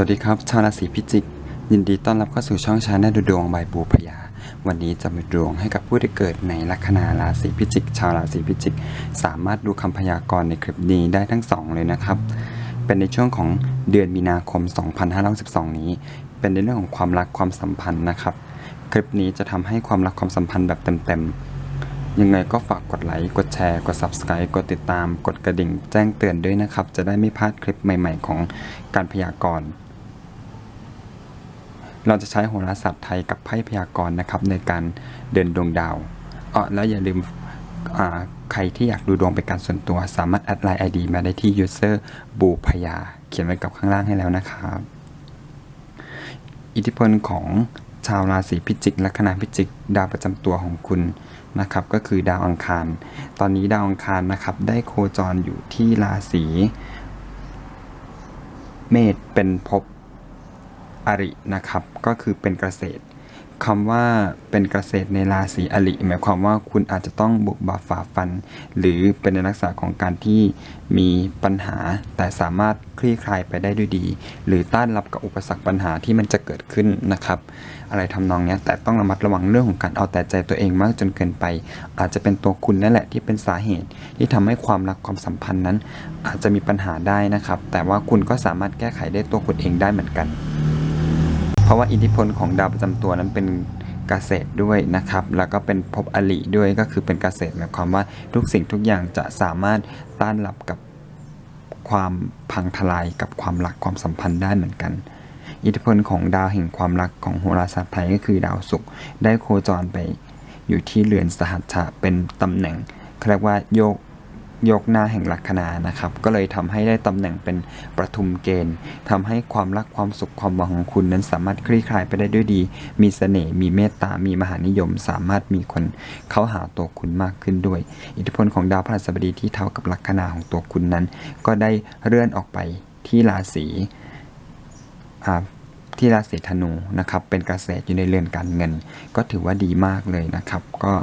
วัสดีครับ ชาวราศีพิจิก ยินดีต้อนรับเข้าสู่ช่องชาแนลดูดวงใบบูพยา วันนี้จะมาดวงให้กับผู้ที่เกิดในลัคนาราศีพิจิก ชาวราศีพิจิก สามารถดูคำพยากรณ์ในคลิปนี้ได้ทั้งสองเลยนะครับ เป็นในช่วงของเดือนมีนาคม 2512 นี้ เป็นในเรื่องของความรักความสัมพันธ์นะครับ คลิปนี้จะทำให้ความรักความสัมพันธ์แบบเต็มๆ ยังไงก็ฝากกดไลค์กดแชร์กด Subscribe กดติดตาม กดกระดิ่ง แจ้งเตือนด้วยนะครับ จะได้ไม่พลาดคลิปใหม่ ๆ ของการพยากรณ์ เราจะใช้โหราศาสตร์ไทยกับไพ่พยากรณ์นะครับในการเดินดวงดาวอ๋อแล้วอย่าลืมใครที่อยากดูดวงเป็นการส่วนตัวสามารถแอดไลน์ ID มาได้ที่ user บูพยา เขียนไว้กับข้างล่างให้แล้วนะครับ อิทธิพลของชาวราศีพิจิกและคณะพิจิก ดาวประจำตัวของคุณนะครับ ก็คือดาวอังคาร ตอนนี้ดาวอังคารนะครับ ได้โคจรอยู่ที่ราศีเมษเป็นภพ อรินะครับ ก็คือเป็นเกษตรคำว่าเป็นเกษตรในราศีอริหมายความว่าคุณอาจจะต้องบุกบาฝ่าฟัน หรือเป็นในลักษณะของการที่มีปัญหา แต่สามารถคลี่คลายไปได้ด้วยดี หรือต้านรับกับอุปสรรคปัญหาที่มันจะเกิดขึ้นนะครับ อะไรทำนองนี้แต่ต้องระมัดระวังเรื่องของการเอาแต่ใจตัวเองมากจนเกินไป อาจจะเป็นตัวคุณนั่นแหละที่เป็นสาเหตุ ที่ทำให้ความรักความสัมพันธ์นั้น อาจจะมีปัญหาได้นะครับ แต่ว่าคุณก็สามารถแก้ไขได้ตัวคุณเองได้เหมือนกัน เพราะว่าอิทธิพลของดาวประจำตัวนั้นเป็นเกษตรด้วยนะครับ แล้วก็เป็นภพอลิด้วยก็คือเป็นเกษตรหมายความว่าทุกสิ่งทุกอย่างจะสามารถต้านรับกับความพังทลายกับความรักความสัมพันธ์ได้เหมือนกัน อิทธิพลของดาวแห่งความรักของโหราศาสตร์ไทยก็คือดาวศุกร์ได้โคจรไปอยู่ที่เรือนสหัชชะเป็นตำแหน่งเขาเรียกว่าโยก ยกหน้าแห่งลัคนานะครับ ก็เลยทำให้ได้ตำแหน่งเป็นประทุมเกณฑ์ทำให้ความรักความสุขความหวังของคุณนั้นสามารถคลี่คลายไปได้ด้วยดี มีเสน่ห์มีเมตตา มีมหานิยม สามารถมีคนเข้าหาตัวคุณมากขึ้นด้วย อิทธิพลของดาวพฤหัสบดีที่เท่ากับลัคนาของตัวคุณนั้น ก็ได้เลื่อนออกไปที่ราศีที่ราศีธนูนะครับ เป็นเกษตรอยู่ในเรือนการเงิน ก็ถือว่าดีมากเลยนะครับ ก็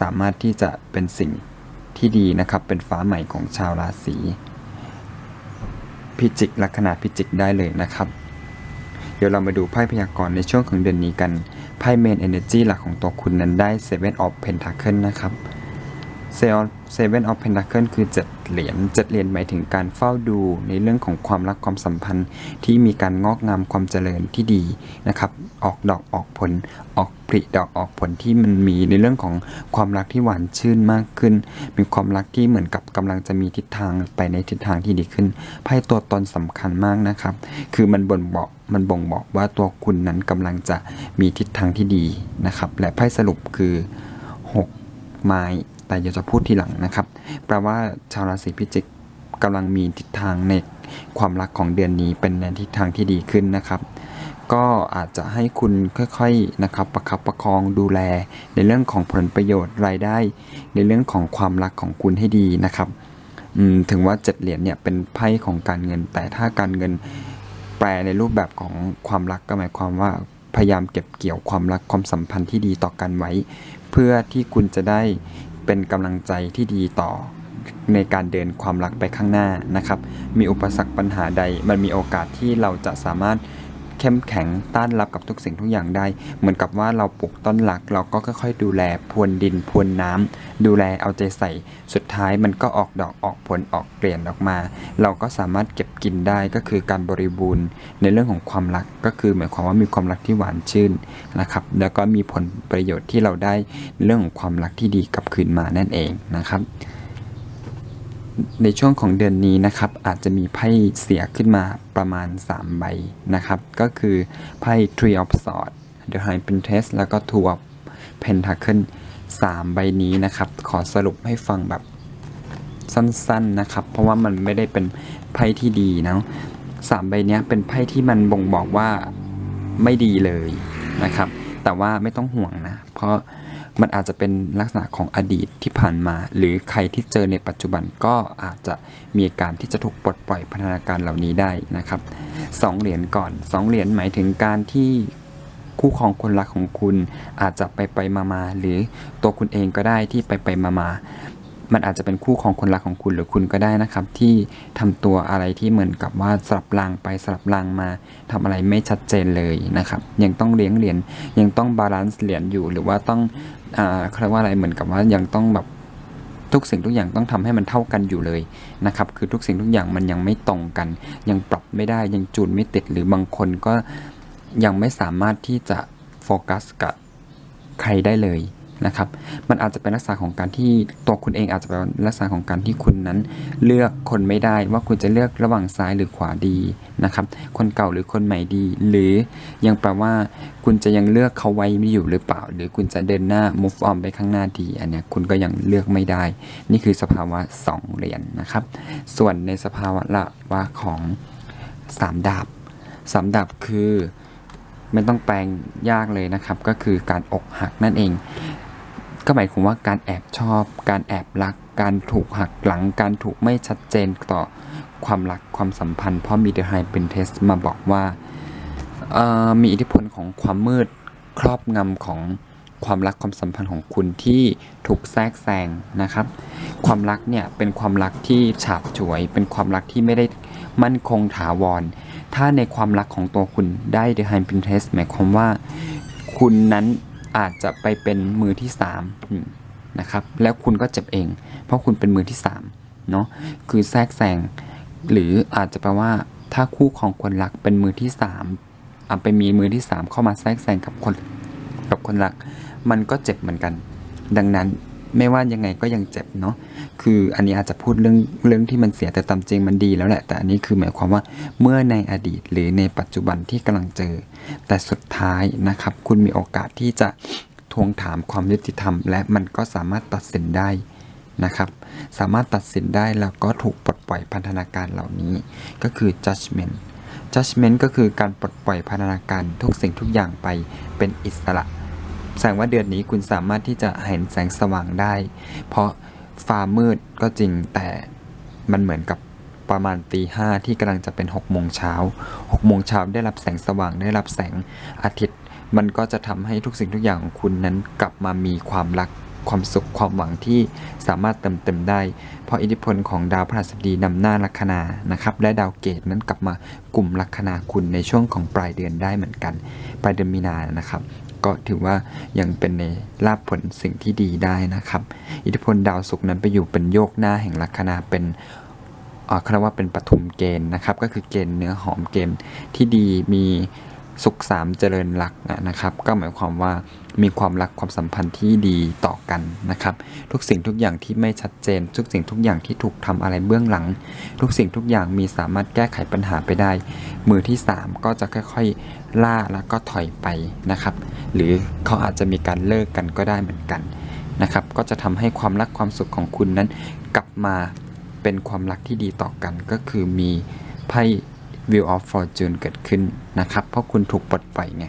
สามารถที่จะเป็นสิ่ง ที่ดีนะครับ เป็นฟ้าใหม่ของชาวราศีพิจิกลัคนาพิจิกได้เลยนะครับ เดี๋ยวเรามาดูไพ่พยากรณ์ในช่วงของเดือนนี้กัน ไพ่เมนเอเนจีหลักของตัวคุณนั้นได้ Seven of Pentacle นะครับ เซลเซเว่นออฟเพนทาเคิลคือเจ็ดเหรียญเจ็ดเหรียญหมายถึงการเฝ้าดูในเรื่องของความรักความสัมพันธ์ที่มีการงอกงามความเจริญที่ดีนะครับ ออกดอกออกผลออกผลิดอกออกผลที่มันมีในเรื่องของความรักที่หวานชื่นมากขึ้น มีความรักที่เหมือนกับกำลังจะมีทิศทางไปในทิศทางที่ดีขึ้นไพ่ตัวตนสำคัญมากนะครับ คือมันบ่งบอกมันบ่งบอกว่าตัวคุณนั้นกำลังจะมีทิศทางที่ดีนะครับ และไพ่สรุปคือ 6 ไม้ แต่เดี๋ยวจะพูดทีหลังนะครับ แปลว่าชาวราศีพิจิกกำลังมีทิศทางในความรักของเดือนนี้เป็นในทิศทางที่ดีขึ้นนะครับก็อาจจะให้คุณค่อยๆนะครับประคับประคองดูแล ในเรื่องของผลประโยชน์รายได้ ในเรื่องของความรักของคุณให้ดีนะครับถึงว่าเจ็ดเหรียญเนี่ยเป็นไพ่ของการเงิน แต่ถ้าการเงินแปลในรูปแบบของความรักก็หมายความว่าพยายามเก็บเกี่ยวความรักความสัมพันธ์ที่ดีต่อกันไว้ เพื่อที่คุณจะได้ เป็นกำลังใจที่ดีต่อในการเดินความรักไปข้างหน้านะครับ มีอุปสรรคปัญหาใด มันมีโอกาสที่เราจะสามารถ เข้มแข็งต้านรับกับทุกสิ่งทุกอย่างได้ เหมือนกับว่าเราปลูกต้นหลัก เราก็ค่อยๆ ดูแลพรวนดินพรวนน้ำดูแลเอาใจใส่ สุดท้ายมันก็ออกดอกออกผลออกเปลี่ยนออกมา เราก็สามารถเก็บกินได้ก็คือการบริบูรณ์ ในเรื่องของความรักก็คือหมายความว่ามีความรักที่หวานชื่นนะครับ แล้วก็มีผลประโยชน์ที่เราได้เรื่องของความรักที่ดีกลับคืนมานั่นเองนะครับ ในช่วงของเดือนนี้นะครับอาจจะมีไพ่เสียขึ้นมาประมาณ 3 ใบนะครับ ก็คือไพ่ Three of Swords The High Priestess แล้วก็ Two of Pentacle 3 ใบนี้นะครับ ขอสรุปให้ฟังแบบสั้นๆนะครับ เพราะว่ามันไม่ได้เป็นไพ่ที่ดีนะสามใบนี้เป็นไพ่ที่มันบ่งบอกว่าไม่ดีเลยนะครับ แต่ว่าไม่ต้องห่วงนะ เพราะ มันอาจจะเป็นลักษณะของอดีตที่ผ่านมา หรือใครที่เจอในปัจจุบันก็อาจจะมีอาการที่จะถูกปลดปล่อยพัฒนาการเหล่านี้ได้นะครับสองเหรียญก่อนสองเหรียญหมายถึงการที่คู่ครองคนรักของคุณอาจจะไปไปมามาหรือตัวคุณเองก็ได้ที่ไปไปมามา มันอาจจะเป็นคู่ของคนรักของคุณหรือคุณก็ได้นะครับ ที่ทำตัวอะไรที่เหมือนกับว่าสลับรางไปสลับรางมาทำอะไรไม่ชัดเจนเลยนะครับ ยังต้องเลี้ยงเหรียญยังต้องบาลานซ์เหรียญอยู่ หรือว่าต้องอ่าเขาเรียกว่าอะไรเหมือนกับว่ายังต้องแบบทุกสิ่งทุกอย่างต้องทำให้มันเท่ากันอยู่เลยนะครับ คือทุกสิ่งทุกอย่างมันยังไม่ตรงกัน ยังปรับไม่ได้ยังจูนไม่ติดหรือบางคนก็ยังไม่สามารถที่จะโฟกัสกับใครได้เลย นะครับ มันอาจจะเป็นลักษณะของการที่ตัวคุณเองอาจจะเป็นลักษณะของการที่คุณนั้น เลือกคนไม่ได้ว่าคุณจะเลือกระหว่างซ้ายหรือขวาดีนะครับ คนเก่าหรือคนใหม่ดี หรือยังแปลว่า คุณจะยังเลือกเขาไว้ไม่อยู่หรือเปล่า หรือคุณจะเดินหน้า move on ไปข้างหน้าดี อันนี้คุณก็ยังเลือกไม่ได้ นี่คือสภาวะสองเหรียญนะครับ ส่วนในสภาวะละว่าของสามดาบสามดาบคือไม่ต้องแปลงยากเลยนะครับ ก็คือการอกหักนั่นเอง ก็หมายความว่าการแอบชอบ การแอบรัก การถูกหักหลัง การถูกไม่ชัดเจนต่อความรักความสัมพันธ์เพราะมีเดอะไฮเป็นเทสมาบอกว่ามีอิทธิพลของความมืดครอบงำของความรักความสัมพันธ์ของคุณที่ถูกแทรกแซงนะครับ ความรักเนี่ยเป็นความรักที่ฉาบฉวย เป็นความรักที่ไม่ได้มั่นคงถาวร ถ้าในความรักของตัวคุณได้ The High Princess หมายความว่า คุณนั้น อาจจะไปเป็นมือที่สามนะครับแล้วคุณก็เจ็บเอง เพราะคุณเป็นมือที่สามเนาะคือแทรกแซงหรืออาจจะแปลว่าถ้าคู่ของคนรักเป็นมือที่สามอะไปมีมือที่สามเข้ามาแทรกแซงกับคนกับคนรัก มันก็เจ็บเหมือนกัน ดังนั้น ไม่ว่ายังไงก็ยังเจ็บเนาะคืออันนี้อาจจะพูดเรื่องเรื่องที่มันเสียแต่ตามจริงมันดีแล้วแหละ แต่อันนี้คือหมายความว่าเมื่อในอดีตหรือในปัจจุบันที่กำลังเจอ แต่สุดท้ายนะครับ คุณมีโอกาสที่จะทวงถามความยุติธรรม และมันก็สามารถตัดสินได้นะครับ สามารถตัดสินได้แล้วก็ถูกปลดปล่อยพันธนาการเหล่านี้ ก็คือ judgment judgment ก็คือการปลดปล่อยพันธนาการทุกสิ่งทุกอย่างไปเป็นอิสระ แสดงว่าเดือนนี้คุณสามารถที่จะเห็นแสงสว่างได้ เพราะฟ้ามืดก็จริงแต่มันเหมือนกับประมาณตีห้าที่กำลังจะเป็น6กโมงเช้าหกโมงเช้าได้รับแสงสว่างได้รับแสงอาทิตย์ มันก็จะทำให้ทุกสิ่งทุกอย่างของคุณนั้นกลับมามีความรักความสุขความหวังที่สามารถเติมเต็มได้ เพราะอิทธิพลของดาวพฤหัสบดีนำหน้าลัคนานะครับ และดาวเกตนั้นกลับมากลุ่มลัคนาคุณในช่วงของปลายเดือนได้เหมือนกัน ปลายเดือนมีนานะครับ ก็ถือว่ายังเป็นในลาบผลสิ่งที่ดีได้นะครับ อิทธิพลดาวศุกร์นั้นไปอยู่เป็นโยกหน้าแห่งลัคนาเป็นเอ่อคำว่าเป็นปฐุมเกณฑ์นะครับ ก็คือเกณฑ์เนื้อหอมเกณฑ์ที่ดีมี สุขสามเจริญรักนะครับ ก็หมายความว่ามีความรักความสัมพันธ์ที่ดีต่อกันนะครับ ทุกสิ่งทุกอย่างที่ไม่ชัดเจน ทุกสิ่งทุกอย่างที่ถูกทำอะไรเบื้องหลัง ทุกสิ่งทุกอย่างมีสามารถแก้ไขปัญหาไปได้ มือที่ 3 ก็จะค่อยๆล่าแล้วก็ถอยไปนะครับ หรือเขาอาจจะมีการเลิกกันก็ได้เหมือนกันนะครับ ก็จะทำให้ความรักความสุขของคุณนั้น กลับมาเป็นความรักที่ดีต่อกันก็คือมีไพ่ Wheel of Fortune เกิดขึ้นนะครับ เพราะคุณถูกปลดปล่อยไง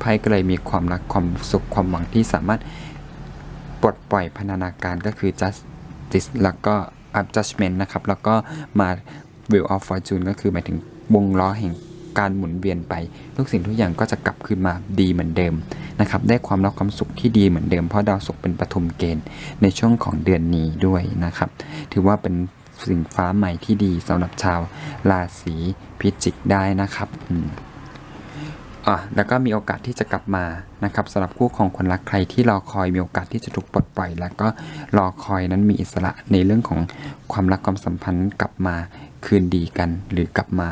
ไพ่ก็เลยมีความรักความสุขความหวังที่สามารถปลดปล่อยพนธนาการก็คือ justice แล้วก็ up judgment นะครับ แล้วก็มา wheel of fortune ก็คือหมายถึงวงล้อแห่งการหมุนเวียนไป ทุกสิ่งทุกอย่างก็จะกลับคืนมาดีเหมือนเดิมนะครับ ได้ความรักความสุขที่ดีเหมือนเดิม เพราะดาวศุกร์เป็นปฐุมเกณฑ์ในช่วงของเดือนนี้ด้วยนะครับ ถือว่าเป็น สิ่งฟ้าใหม่ที่ดีสำหรับชาวราศีพิจิกได้นะครับอืมอะแล้วก็มีโอกาสที่จะกลับมานะครับสำหรับคู่ของคนรักใครที่รอคอยมีโอกาสที่จะถูกปลดปล่อย แล้วก็รอคอยนั้นมีอิสระในเรื่องของความรักความสัมพันธ์กลับมาคืนดีกัน หรือกลับมา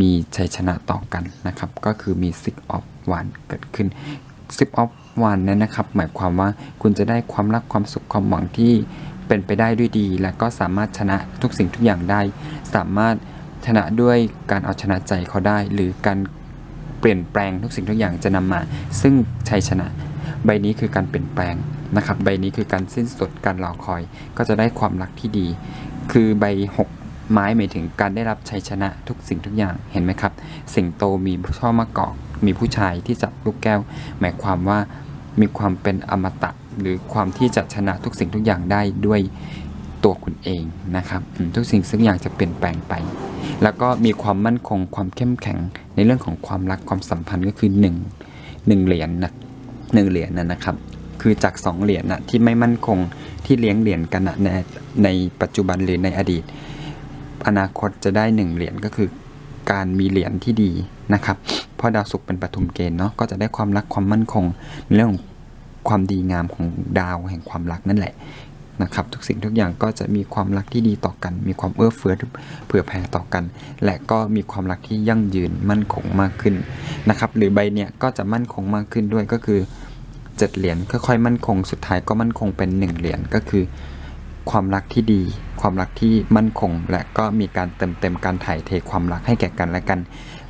มีชัยชนะต่อกันนะครับ ก็คือมี six of one เกิดขึ้น six of one นั้นนะครับ หมายความว่าคุณจะได้ความรักความสุขความหวังที่ เป็นไปได้ด้วยดี และก็สามารถชนะทุกสิ่งทุกอย่างได้ สามารถชนะด้วยการเอาชนะใจเขาได้ หรือการเปลี่ยนแปลงทุกสิ่งทุกอย่างจะนำมา ซึ่งชัยชนะ ใบนี้คือการเปลี่ยนแปลงนะครับ ใบนี้คือการสิ้นสุดการรอคอย ก็จะได้ความรักที่ดี คือใบหกไม้หมายถึงการได้รับชัยชนะทุกสิ่งทุกอย่างเห็นไหมครับ สิงโตมีช่อมะกอกมีผู้ชายที่จับลูกแก้ว หมายความว่ามีความเป็นอมตะ หรือความที่จะชนะทุกสิ่งทุกอย่างได้ด้วยตัวคุณเองนะครับทุกสิ่งทุกอย่างจะเปลี่ยนแปลงไป แล้วก็มีความมั่นคงความเข้มแข็งในเรื่องของความรักความสัมพันธ์ก็คือหนึ่งหนึ่งเหรียญนะหนึ่งเหรียญนะนะครับ คือจากสองเหรียญนะที่ไม่มั่นคงที่เลี้ยงเหรียญกันนะในในปัจจุบันหรือในอดีต อนาคตจะได้หนึ่งเหรียญก็คือการมีเหรียญที่ดีนะครับเพราะดาวศุกร์เป็นปฐุมเกณฑ์เนาะก็จะได้ความรักความมั่นคงในเรื่องของ ความดีงามของดาวแห่งความรักนั่นแหละนะครับทุกสิ่งทุกอย่างก็จะมีความรักที่ดีต่อกัน มีความเอื้อเฟื้อเผื่อแผ่ต่อกัน และก็มีความรักที่ยั่งยืนมั่นคงมากขึ้นนะครับหรือใบเนี้ยก็จะมั่นคงมากขึ้นด้วยก็คือเจ็ดเหรียญค่อยๆมั่นคงสุดท้ายก็มั่นคงเป็นหนึ่งเหรียญก็คือ ความรักที่ดี ความรักที่มั่นคง และก็มีการเติมเต็มการถ่ายเทความรักให้แก่กันและกัน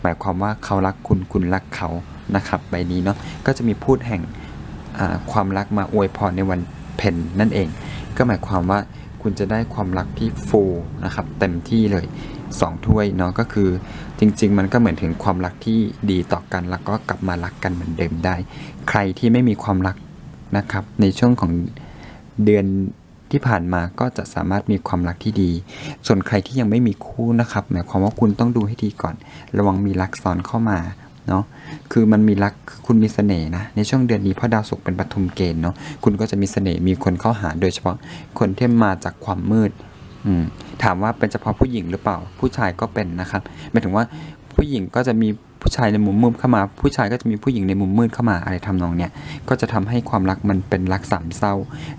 หมายความว่าเขารักคุณคุณรักเขานะครับใบนี้เนาะก็จะมีพูดแห่ง ความรักมาอวยพรในวันเพ็ญนั่นเอง ก็หมายความว่าคุณจะได้ความรักที่ฟูนะครับเต็มที่เลยสองถ้วยเนาะก็คือจริง ๆ มันก็เหมือนถึงความรักที่ดีต่อกัน แล้วก็กลับมารักกันเหมือนเดิมได้ ใครที่ไม่มีความรักนะครับ ในช่วงของเดือนที่ผ่านมาก็จะสามารถมีความรักที่ดี ส่วนใครที่ยังไม่มีคู่นะครับ หมายความว่าคุณต้องดูให้ดีก่อน ระวังมีรักซ้อนเข้ามา เนาะคือมันมีรักคือคุณมีเสน่ห์นะในช่วงเดือนนี้เพราะดาวศุกร์เป็นปฐุมเกณฑ์เนาะคุณก็จะมีเสน่ห์มีคนเข้าหาโดยเฉพาะคนที่มาจากความมืดอืมถามว่าเป็นเฉพาะผู้หญิงหรือเปล่า ผู้ชายก็เป็นนะครับหมายถึงว่าผู้หญิงก็จะมีผู้ชายในมุมมืดเข้ามา ผู้ชายก็จะมีผู้หญิงในมุมมืดเข้ามาอะไรทำนองเนี้ยก็จะทำให้ความรักมันเป็นรักสามเศร้า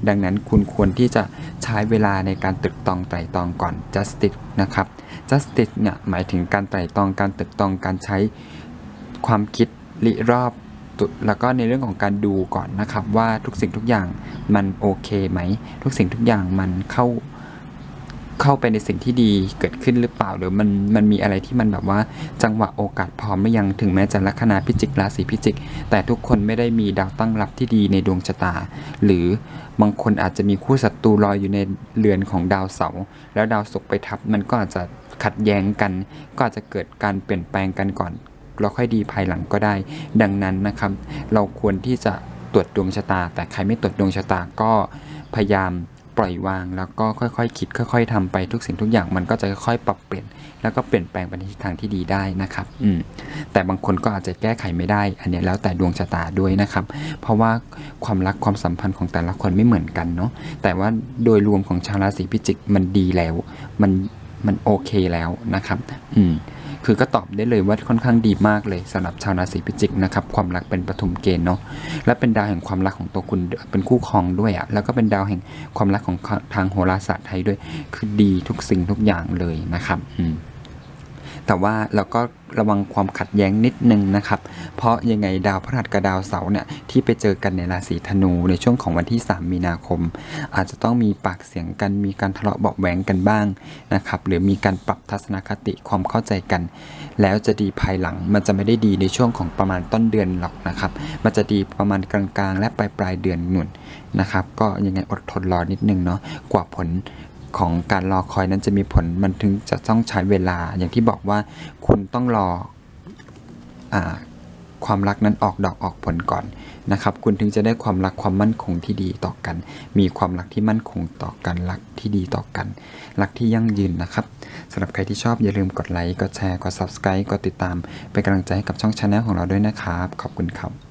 ดังนั้นคุณควรที่จะใช้เวลาในการตึกตองไตรตองก่อน justice นะครับ justice เนี่ยหมายถึงการไตรตองการตึกตองการใช้ ความคิดริรอบตุแล้วก็ในเรื่องของการดูก่อนนะครับ ว่าทุกสิ่งทุกอย่างมันโอเคไหม ทุกสิ่งทุกอย่างมันเข้าเข้าไปในสิ่งที่ดีเกิดขึ้นหรือเปล่าหรือมันมันมีอะไรที่มันแบบว่าจังหวะโอกาสพร้อมไม่ยังถึงแม้จะลัคนาพิจิกราศีพิจิก แต่ทุกคนไม่ได้มีดาวตั้งรับที่ดีในดวงชะตา หรือบางคนอาจจะมีคู่ศัตรูรอยอยู่ในเรือนของดาวเสาร์แล้วดาวศุกร์ไปทับมันก็อาจจะขัดแย้งกัน ก็อาจจะเกิดการเปลี่ยนแปลงกันก่อน แล้วค่อยดีภายหลังก็ได้ ดังนั้นนะครับเราควรที่จะตรวจดวงชะตา แต่ใครไม่ตรวจดวงชะตาก็พยายามปล่อยวาง แล้วก็ค่อยๆคคิด ค่อย ๆทำไปทุกสิ่งทุกอย่างมันก็จะค่อยๆปรับเปลี่ยน แล้วก็เปลี่ยนแปลงไปในทิศทางที่ดีได้นะครับอืมแต่บางคนก็อาจจะแก้ไขไม่ได้ อันนี้แล้วแต่ดวงชะตาด้วยนะครับ เพราะว่าความรักความสัมพันธ์ของแต่ละคนไม่เหมือนกันเนาะแต่ว่าโดยรวมของชาวราศีพิจิกมันดีแล้ว มันมันโอเคแล้วนะครับ อืม คือก็ตอบได้เลยว่าค่อนข้างดีมากเลยสำหรับชาวราศีพิจิกนะครับความรักเป็นปฐุมเกณฑ์เนาะและเป็นดาวแห่งความรักของตัวคุณเป็นคู่ครองด้วยอะ่ะแล้วก็เป็นดาวแห่งความรักของทางโหราศาสตร์ไทยด้วย คือดีทุกสิ่งทุกอย่างเลยนะครับอืม แต่ว่าเราก็ระวังความขัดแย้งนิดนึงนะครับ เพราะยังไงดาวพฤหัสกับดาวเสาร์เนี่ยที่ไปเจอกันในราศีธนูในช่วงของวันที่ 3 มีนาคม อาจจะต้องมีปากเสียงกันมีการทะเลาะเบาะแหวงกันบ้างนะครับหรือมีการปรับทัศนคติความเข้าใจกัน แล้วจะดีภายหลังมันจะไม่ได้ดีในช่วงของประมาณต้นเดือนหรอกนะครับมันจะดีประมาณกลางๆ และปลายปลายเดือนหนุนนะครับก็ยังไงอดทนรอนิดนึงเนาะกว่าผล ของการรอคอยนั้นจะมีผลมันถึงจะต้องใช้เวลา อย่างที่บอกว่าคุณต้องรออความรักนั้นออกดอกออกผลก่อนนะครับ คุณถึงจะได้ความรักความมั่นคงที่ดีต่อกัน มีความรักที่มั่นคงต่อกันรักที่ดีต่อกัน รักที่ยั่งยืนนะครับสำหรับใครที่ชอบอย่าลืมกดไลค์กดแชร์กด subscribe กดติดตามเป็นกำลังใจให้กับช่องชาแนลของเราด้วยนะครับ ขอบคุณครับ